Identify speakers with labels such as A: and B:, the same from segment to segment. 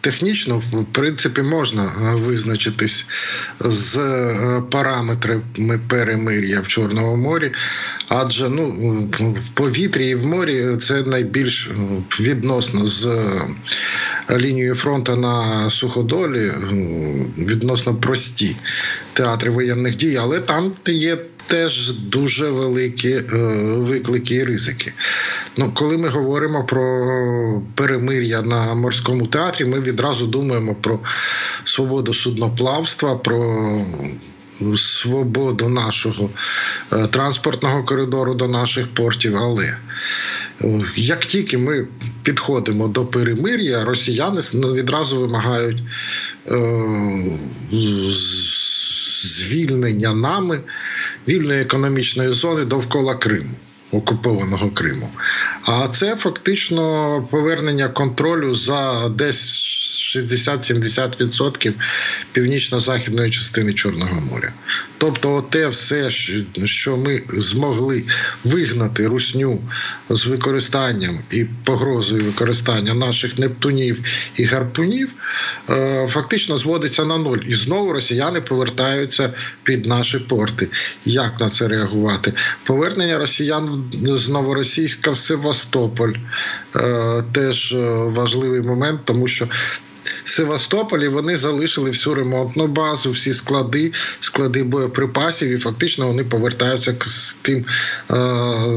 A: технічно, в принципі, можна е, визначитись з е, параметрами перемир'я в Чорному морі, адже ну, в повітрі і в морі це найбільш е, відносно з лінією фронту на суходолі відносно прості театри воєнних дій, але там є. Теж дуже великі е, виклики і ризики. Ну, коли ми говоримо про перемир'я на морському театрі, ми відразу думаємо про свободу судноплавства, про свободу нашого е, транспортного коридору до наших портів. Але е, як тільки ми підходимо до перемир'я, росіяни ну, відразу вимагають звільнення нами вільної економічної зони довкола Криму. Окупованого Криму, а це фактично повернення контролю за десь 60-70% північно-західної частини Чорного моря. Тобто, те все, що- ми змогли вигнати русню з використанням і погрозою використання наших нептунів і гарпунів, е, фактично зводиться на нуль. І знову росіяни повертаються під наші порти. Як на це реагувати? Повернення росіян з Новоросійська в Севастополь е, теж е, важливий момент, тому що. Севастополі вони залишили всю ремонтну базу, всі склади, склади боєприпасів, і фактично вони повертаються к тим е,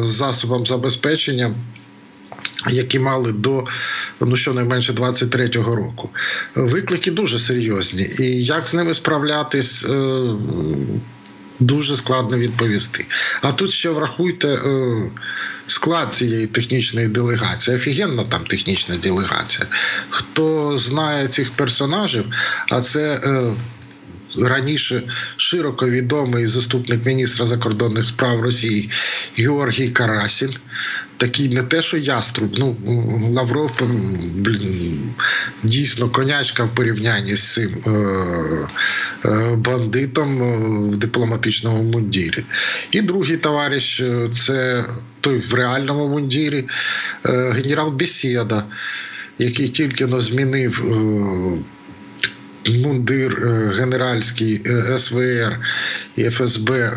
A: засобам забезпечення, які мали до ну щонайменше 23-го року. Виклики дуже серйозні. І як з ними справлятись? Е, Дуже складно відповісти. А тут ще врахуйте е, склад цієї технічної делегації. Офігенна там технічна делегація. Хто знає цих персонажів, а це. Раніше широко відомий заступник міністра закордонних справ Росії Георгій Карасін. Такий не те, що яструб. Ну Лавров блін, дійсно конячка в порівнянні з цим е, е, бандитом е, в дипломатичному мундірі. І другий товариш е, це той в реальному мундірі, е, генерал Бесєда, який тільки но змінив. Е, Мундир е, генеральський е, СВР і ФСБ е,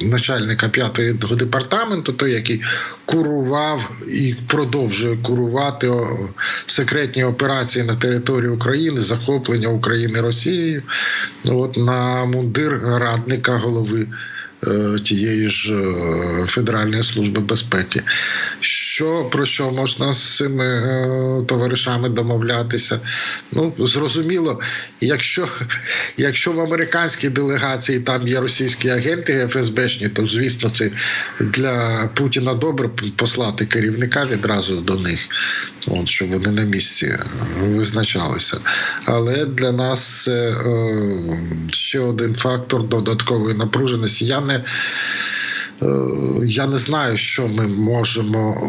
A: начальника п'ятого департаменту, той, який курував і продовжує курувати секретні операції на території України, захоплення України Росією. От на мундир радника голови. Е, Тієї ж е, Федеральної служби безпеки, що про що можна з цими е, товаришами домовлятися? Ну зрозуміло, якщо, якщо в американській делегації там є російські агенти ФСБшні, то звісно це для Путіна добре послати керівника відразу до них, от, щоб вони на місці визначалися. Але для нас це ще один фактор додаткової напруженості. Я не, е, я не знаю, що ми можемо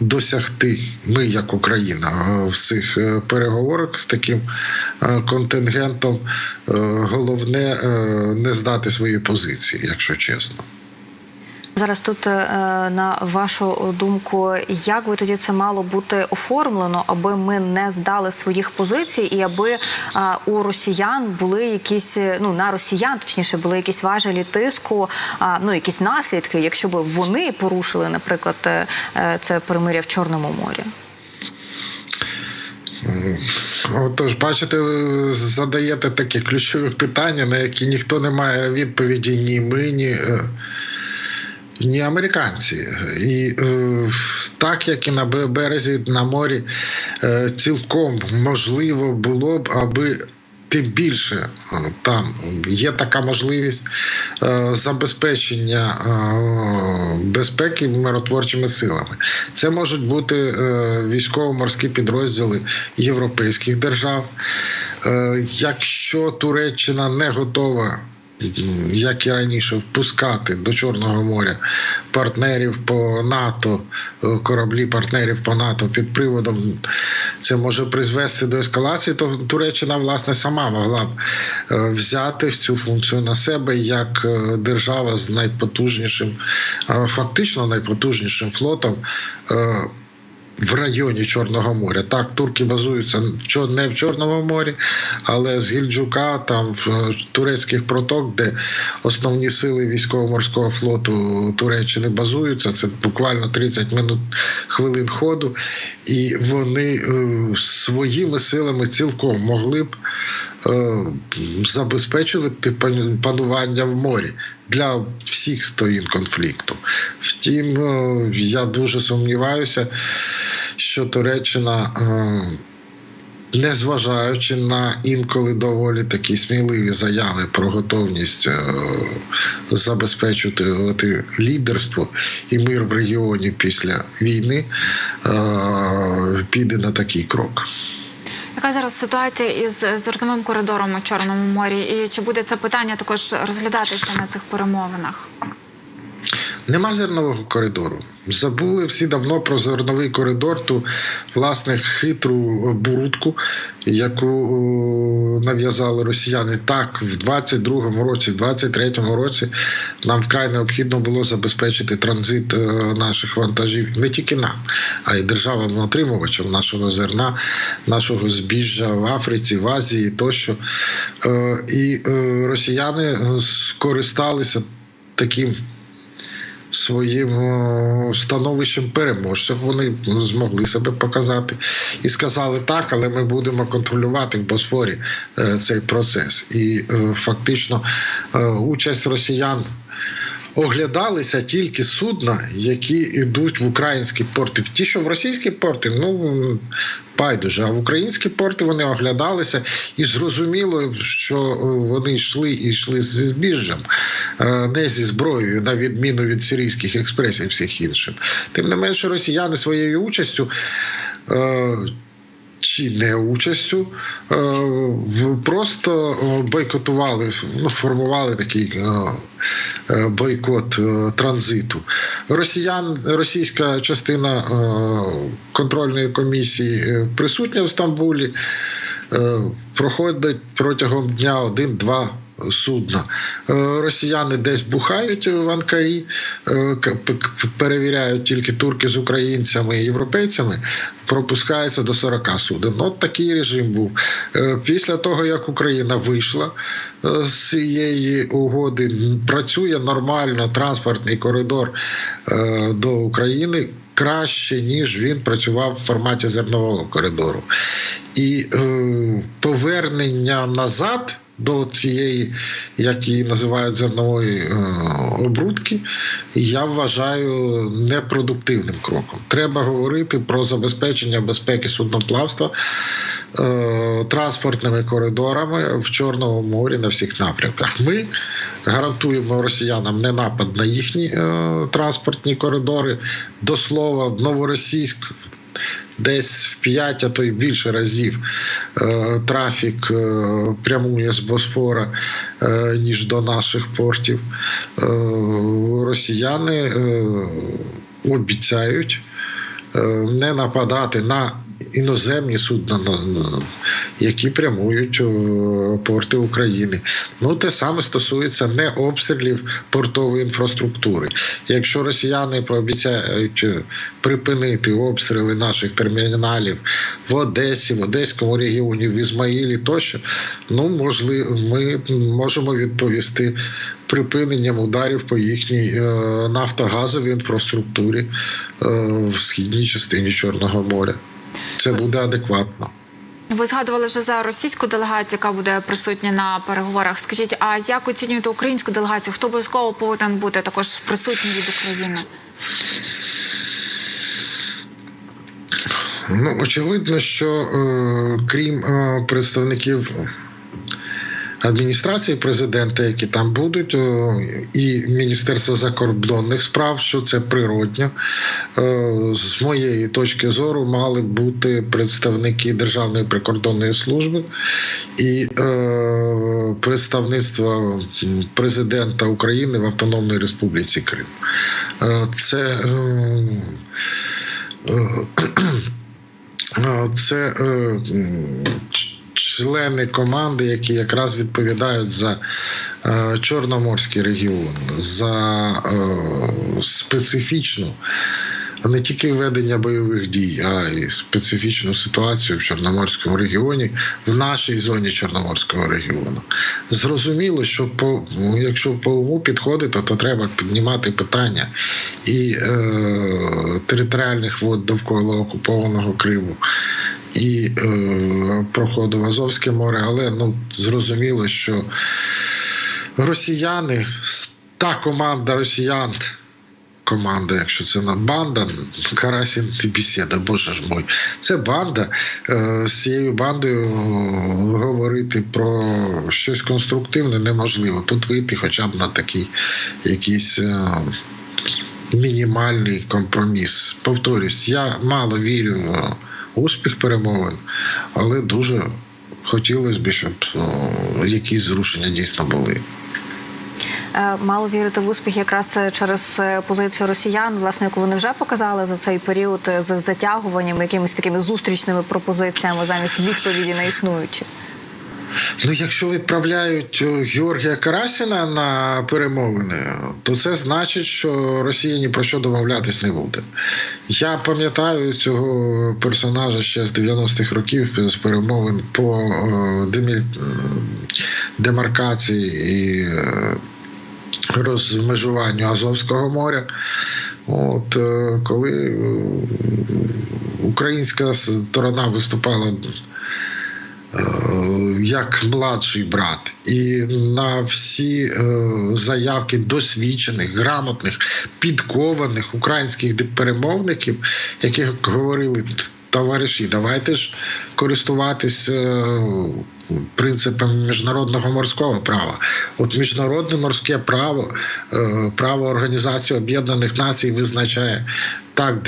A: досягти ми, як Україна, е, в цих е, переговорах з таким е, контингентом. Головне не здати свої позиції, якщо чесно.
B: Зараз тут, е, на вашу думку, як би тоді це мало бути оформлено, аби ми не здали своїх позицій, і аби е, у росіян були якісь е, ну на росіян, точніше, були якісь важелі тиску, ну якісь наслідки, якщо б вони порушили, наприклад, це перемиря в Чорному морі.
A: Отож, бачите, задаєте такі ключові питання, на які ніхто не має відповіді ні ми, ні, ні американці. І е, так як і на березі на морі, е, цілком можливо було б, аби. Тим більше е, там є така можливість е, забезпечення е, безпеки миротворчими силами. Це можуть бути е, військово-морські підрозділи європейських держав. Е, Якщо Туреччина не готова як і раніше, впускати до Чорного моря партнерів по НАТО, е, кораблі партнерів по НАТО під приводом. Це може призвести до ескалації, то Туреччина власне сама могла б е, взяти цю функцію на себе як е, держава з найпотужнішим, фактично найпотужнішим флотом. В районі Чорного моря. Так, турки базуються не в Чорному морі, але з Гільджука, там в е, турецьких проток, де основні сили військово-морського флоту Туреччини базуються. Це буквально 30 минут хвилин ходу, і вони е, своїми силами цілком могли б е, забезпечувати пан- панування в морі для всіх сторін конфлікту. Втім, я дуже сумніваюся, що Туреччина. е, Незважаючи на інколи доволі такі сміливі заяви про готовність е, забезпечувати лідерство і мир в регіоні після війни, е, піде на такий крок.
C: Яка зараз ситуація із зерновим коридором у Чорному морі? І чи буде це питання також розглядатися на цих перемовинах?
A: Нема зернового коридору. Забули всі давно про зерновий коридор, ту власне хитру бурудку, яку нав'язали росіяни. Так, в 22-му році, в 23-му році нам вкрай необхідно було забезпечити транзит е, наших вантажів не тільки нам, а й державам-отримувачам нашого зерна, нашого збіжжя в Африці, в Азії тощо. Е, І е, росіяни скористалися таким своїм становищем переможця. Вони змогли себе показати і сказали так, але ми будемо контролювати в Босфорі е, цей процес. І е, фактично е, участь росіян. Оглядалися тільки судна, які йдуть в українські порти. Ті, що в російські порти, ну байдуже. А в українські порти вони оглядалися, і зрозуміло, що е, вони йшли і йшли зі збіжжям, е, не зі зброєю, на відміну від сирійських експресів, всіх іншим. Тим не менше, росіяни своєю участю. Чи не участю е, просто е, бойкотували, ну, формували такий е, бойкот транзиту. Росіян, російська частина контрольної комісії присутня в Стамбулі. Проходить протягом дня один-два судна. Е, Росіяни десь бухають в Анкарі, е, перевіряють тільки турки з українцями і європейцями. Пропускається до 40 суден. От такий режим був. Е, Після того, як Україна вийшла з цієї угоди, працює нормально транспортний коридор до України. Краще ніж він працював в форматі зернового коридору, і е, повернення назад до цієї, як її називають зернової е, обрудки, я вважаю непродуктивним кроком. Треба говорити про забезпечення безпеки судноплавства е, транспортними коридорами в Чорному морі на всіх напрямках. Ми гарантуємо росіянам не напад на їхні е, транспортні коридори. До слова, Новоросійськ. Десь в 5, а то й більше разів е, трафік е, прямує з Босфора, е, ніж до наших портів. Росіяни обіцяють не нападати на іноземні судна, на- на- які прямують у порти України. Ну, те саме стосується не обстрілів портової інфраструктури. Якщо росіяни пообіцяють е, припинити обстріли наших терміналів в Одесі, в Одеському регіоні, в Ізмаїлі тощо, ну можливо, ми можемо відповісти припиненням ударів по їхній е, нафтогазовій інфраструктурі е, в східній частині Чорного моря. Це буде адекватно.
C: Ви згадували вже за російську делегацію, яка буде присутня на переговорах. Скажіть, а як оцінюєте українську делегацію? Хто обов'язково повинен бути також присутній від України?
A: Ну, очевидно, що е, крім е, представників адміністрації президента, які там будуть, е, і Міністерства закордонних справ, що це природньо, е, з моєї точки зору, мали бути представники Державної прикордонної служби і е, представництва президента України в Автономній Республіці Крим. Це Це члени команди, які якраз відповідають за е, Чорноморський регіон, за е, специфічну не тільки ведення бойових дій, а й специфічну ситуацію в Чорноморському регіоні, в нашій зоні Чорноморського регіону. Зрозуміло, що по ну, якщо по уму підходити, то треба піднімати питання і е, територіальних вод довкола окупованого Криму. І е, проходу в Азовське море, але ну зрозуміло, що росіяни, та команда росіян, команда, якщо це не банда, Карасін і боже ж мой. Це банда. Е, З цією бандою е, говорити про щось конструктивне неможливо. Тут вийти хоча б на такий якийсь. е, Мінімальний компроміс. Повторюсь, я мало вірю успіх перемовин, але дуже хотілося б, щоб якісь зрушення дійсно були.
B: Е, Мало вірити в успіх якраз е, через е, позицію росіян, власне, яку вони вже показали за цей період з затягуванням, якимись такими зустрічними пропозиціями замість відповіді на існуючі.
A: Ну, якщо відправляють е, Георгія Карасіна на перемовини, то це значить, що Росія ні про що домовлятись не буде. Я пам'ятаю цього персонажа ще з 90-х років з перемовин по е, демі- демаркації і е, розмежуванню Азовського моря. От коли українська сторона виступала як младший брат, і на всі е, заявки досвідчених, грамотних, підкованих українських перемовників, яких говорили. Товариші, давайте ж користуватись е, принципом міжнародного морського права. От міжнародне морське право, е, право Організації Об'єднаних Націй визначає так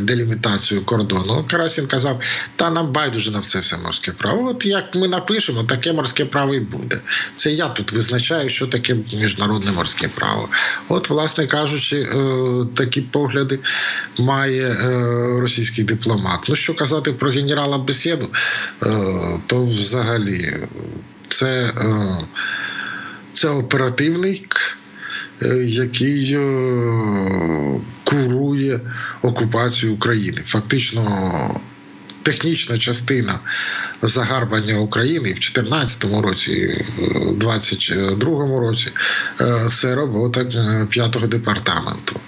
A: делімітацію кордону. Карасін казав: та нам байдуже на це все морське право. От як ми напишемо, таке морське право і буде. Це я тут визначаю, що таке міжнародне морське право. От, власне кажучи, е, такі погляди має російський дипломат. Ну що казати про генерала бесіду, е, то взагалі це, е, це оперативник е, який курує окупацію України. Фактично. Технічна частина загарбання України в 2014 році, е, 2022 році це робота п'ятого департаменту.